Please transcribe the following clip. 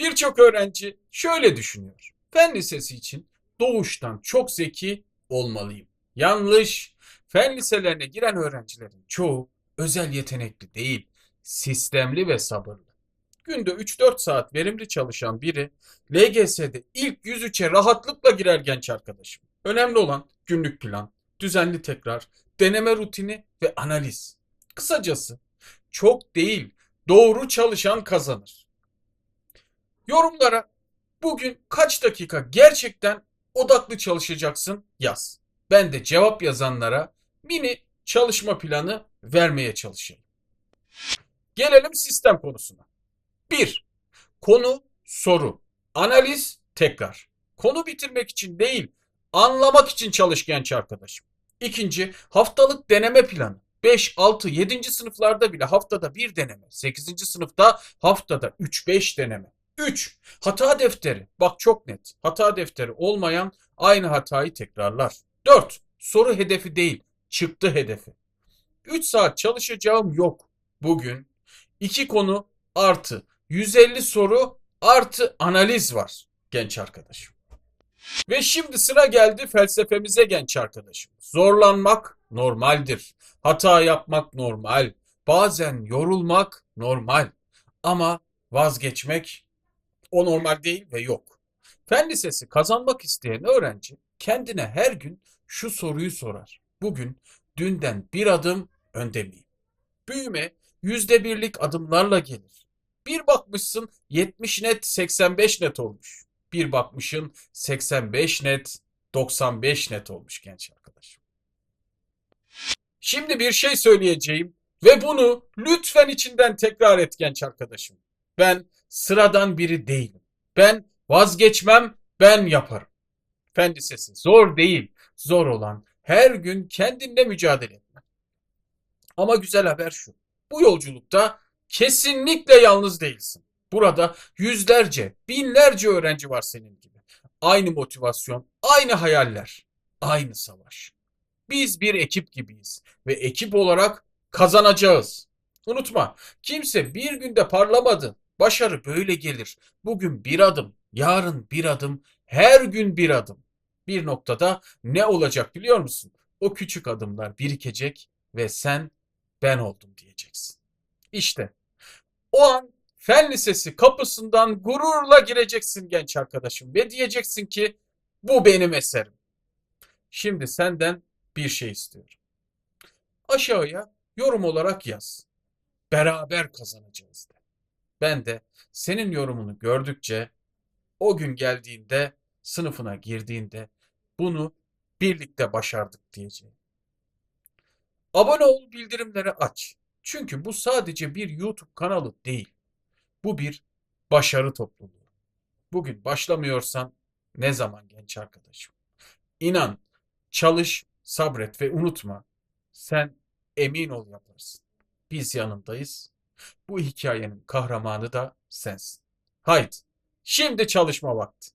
Birçok öğrenci şöyle düşünüyor. Fen lisesi için doğuştan çok zeki olmalıyım. Yanlış. Fen liselerine giren öğrencilerin çoğu özel yetenekli değil, sistemli ve sabırlı. Günde 3-4 saat verimli çalışan biri LGS'de ilk 103'e rahatlıkla girer genç arkadaşım. Önemli olan günlük plan, düzenli tekrar, deneme rutini ve analiz. Kısacası çok değil, doğru çalışan kazanır. Yorumlara bugün kaç dakika gerçekten odaklı çalışacaksın yaz. Ben de cevap yazanlara mini çalışma planı vermeye çalışayım. Gelelim sistem konusuna. 1. Konu, soru, analiz, tekrar. Konu bitirmek için değil, anlamak için çalış genç arkadaşım. İkinci, haftalık deneme planı. 5, 6, 7. sınıflarda bile haftada bir deneme. 8. sınıfta haftada 3-5 deneme. 3. Hata defteri. Bak çok net. Hata defteri olmayan aynı hatayı tekrarlar. 4. Soru hedefi değil, çıktı hedefi. 3 saat çalışacağım yok. Bugün 2 konu artı 150 soru artı analiz var genç arkadaşım. Ve şimdi sıra geldi felsefemize genç arkadaşım. Zorlanmak normaldir. Hata yapmak normal. Bazen yorulmak normal. Ama vazgeçmek o normal değil ve yok. Fen lisesi kazanmak isteyen öğrenci kendine her gün şu soruyu sorar. Bugün dünden bir adım önde miyim? Büyüme yüzde birlik adımlarla gelir. Bir bakmışsın 70 net 85 net olmuş. Bir bakmışın 85 net 95 net olmuş genç arkadaşım. Şimdi bir şey söyleyeceğim ve bunu lütfen içinden tekrar et genç arkadaşım. Ben sıradan biri değilim. Ben vazgeçmem, ben yaparım. Fen lisesi zor değil. Zor olan her gün kendinle mücadele etmek. Ama güzel haber şu. Bu yolculukta kesinlikle yalnız değilsin. Burada yüzlerce, binlerce öğrenci var senin gibi. Aynı motivasyon, aynı hayaller, aynı savaş. Biz bir ekip gibiyiz ve ekip olarak kazanacağız. Unutma, kimse bir günde parlamadı. Başarı böyle gelir. Bugün bir adım, yarın bir adım, her gün bir adım. Bir noktada ne olacak biliyor musun? O küçük adımlar birikecek ve sen ben oldum diyeceksin. İşte o an fen lisesi kapısından gururla gireceksin genç arkadaşım ve diyeceksin ki bu benim eserim. Şimdi senden bir şey istiyorum. Aşağıya yorum olarak yaz. Beraber kazanacağız de. Ben de senin yorumunu gördükçe o gün geldiğinde sınıfına girdiğinde bunu birlikte başardık diyeceğim. Abone ol, bildirimleri aç. Çünkü bu sadece bir YouTube kanalı değil. Bu bir başarı topluluğu. Bugün başlamıyorsan ne zaman genç arkadaşım? İnan, çalış, sabret ve unutma. Sen emin ol yaparsın. Biz yanındayız. Bu hikayenin kahramanı da sensin. Haydi, şimdi çalışma vakti.